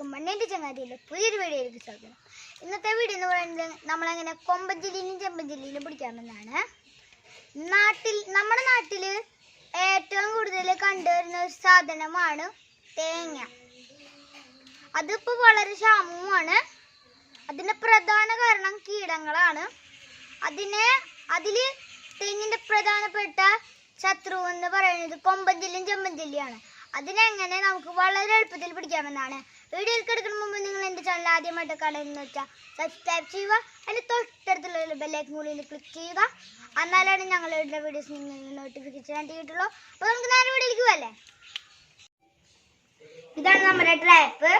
എല്ലാവർക്കും മണ്ണിന്റെ ചങ്ങാതിയിലെ പുതിയൊരു വീഡിയോയിലേക്ക് സ്വാഗതം. ഇന്നത്തെ വീഡിയോ എന്ന് പറയുന്നത് നമ്മളങ്ങനെ കൊമ്പഞ്ചില്ലിനും ചെമ്പഞ്ചില്ലിനും പിടിക്കാമെന്നാണ് നാട്ടിൽ നമ്മുടെ നാട്ടിൽ ഏറ്റവും കൂടുതൽ കണ്ടുവരുന്ന ഒരു സാധനമാണ് തേങ്ങ. അതിപ്പോൾ വളരെ ക്ഷാമവുമാണ്. അതിന്റെ പ്രധാന കാരണം കീടങ്ങളാണ്. അതിനെ അതിൽ തെങ്ങിന്റെ പ്രധാനപ്പെട്ട ശത്രു എന്ന് പറയുന്നത് കൊമ്പഞ്ചില്ലും ചെമ്പഞ്ചില്ലിയാണ് അതിനെങ്ങനെ നമുക്ക് വളരെ എളുപ്പത്തിൽ പിടിക്കാമെന്നാണ്. വീഡിയോയിൽ കിടക്കുന്ന മുമ്പ് നിങ്ങൾ എന്റെ ചാനൽ ആദ്യമായിട്ട് കാണുന്നതെന്ന് വെച്ചാൽ സബ്സ്ക്രൈബ് ചെയ്യുക. അതിന്റെ തൊട്ടടുത്തുള്ള ബെല്ലൈക്കൻ കൂടി ക്ലിക്ക് ചെയ്യുക. എന്നാലാണ് ഞങ്ങളുടെ വീഡിയോസ് നിങ്ങൾ നോട്ടിഫിക്കേഷൻ ആയിട്ട് കിട്ടുള്ളൂ അപ്പോൾ നമുക്ക് നേരെ വീഡിയോയിലേക്ക് പോകല്ലേ ഇതാണ് നമ്മുടെ ട്രാപ്പ്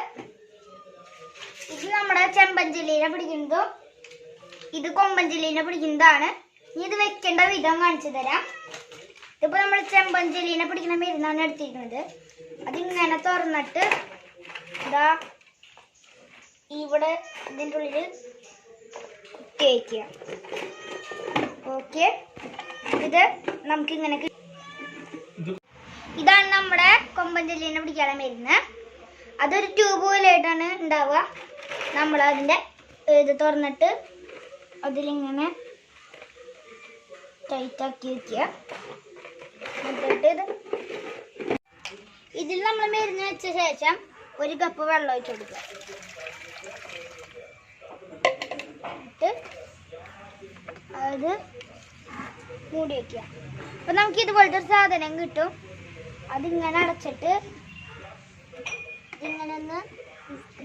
ഇത് നമ്മുടെ ചെമ്പഞ്ചില്ലീനെ പിടിക്കുന്നതും ഇത് കൊമ്പഞ്ചില്ലീനെ പിടിക്കുന്നതാണ്. ഇനി ഇത് വെക്കേണ്ട വിധം കാണിച്ചു തരാം. ഇതിപ്പോ നമ്മൾ ചെമ്പഞ്ചലീനെ പിടിക്കുന്ന മരുന്നാണ് എടുത്തിരിക്കുന്നത്. അതിങ്ങനെ തുറന്നിട്ട് ഇതാ ഇവിടെ ഇതിന്റെ ഉള്ളിൽ കുക്ക് വയ്ക്കുക ഓക്കെ? ഇത് നമുക്കിങ്ങനെ ഇതാണ് നമ്മുടെ കൊമ്പഞ്ചലീനെ പിടിക്കാനുള്ള മരുന്ന്. അതൊരു ട്യൂബ് പോലെയായിട്ടാണ് ഉണ്ടാവുക. നമ്മൾ അതിന്റെ ഇത് തുറന്നിട്ട് അതിലിങ്ങനെ ടൈറ്റാക്കി വെക്കുക. ഇതിൽ നമ്മൾ മരുന്ന് വെച്ച ശേഷം ഒരു കപ്പ് വെള്ളം ഒഴിച്ച് കൊടുക്കുക. അത് മൂടി വെക്കുക. അപ്പം നമുക്ക് ഇതുപോലത്തെ ഒരു സാധനം കിട്ടും. അതിങ്ങനെ അടച്ചിട്ട് ഇങ്ങനെ ഒന്ന്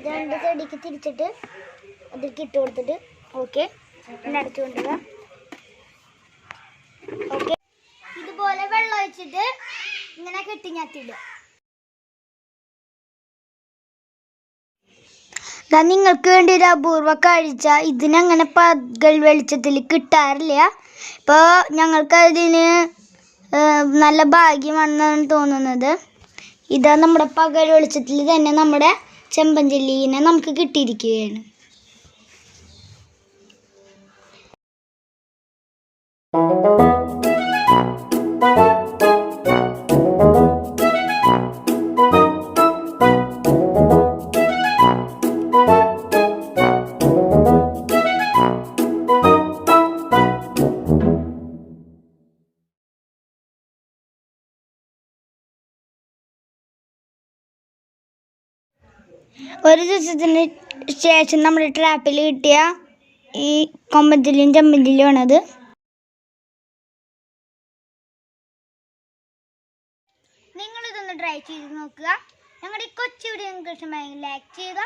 രണ്ട് ചെടിക്ക് തിരിച്ചിട്ട് അതിലേക്ക് ഇട്ട് കൊടുത്തിട്ട് ഓക്കെ അടച്ചു ഇതുപോലെ വെള്ളം ഒഴിച്ചിട്ട് ഇങ്ങനെ കെട്ടി ഞാത്തിടുക നിങ്ങൾക്ക് വേണ്ടി ഒരു അപൂർവ കാഴ്ച. ഇതിനങ്ങനെ പകൽ വെളിച്ചത്തിൽ കിട്ടാറില്ല. ഇപ്പോൾ ഞങ്ങൾക്ക് അതിന് നല്ല ഭാഗ്യമാണെന്നാണ് തോന്നുന്നത്. ഇതാ നമ്മുടെ പകൽ വെളിച്ചത്തിൽ തന്നെ നമ്മുടെ ചെമ്പഞ്ചെല്ലീനെ നമുക്ക് കിട്ടിയിരിക്കുകയാണ്. ഒരു ദിവസത്തിന് ശേഷം നമ്മുടെ ട്രാപ്പിൽ കിട്ടിയ ഈ കൊമ്പത്തിലും ചമ്മന്തിലും ആണത്. നിങ്ങളിതൊന്ന് ട്രൈ ചെയ്ത് നോക്കുക. ഞങ്ങളുടെ ഈ കൊച്ചു വീഡിയോ നിങ്ങൾക്ക് ഇഷ്ടമായെങ്കിൽ ലൈക്ക് ചെയ്യുക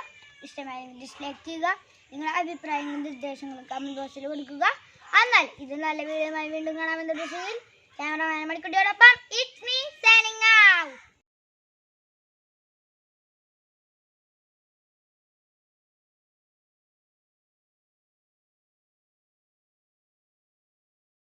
ഇഷ്ടമായെങ്കിൽ ഡിസ്ലൈക്ക് ചെയ്യുക നിങ്ങളുടെ അഭിപ്രായങ്ങളും നിർദ്ദേശങ്ങളും കമന്റ് ബോക്സിൽ കൊടുക്കുക. എന്നാൽ ഇത് നല്ല വീഡിയോയുമായി വീണ്ടും കാണാമെന്ന ക്യാമറമാൻ മണിക്കുട്ടിയോടൊപ്പം മീ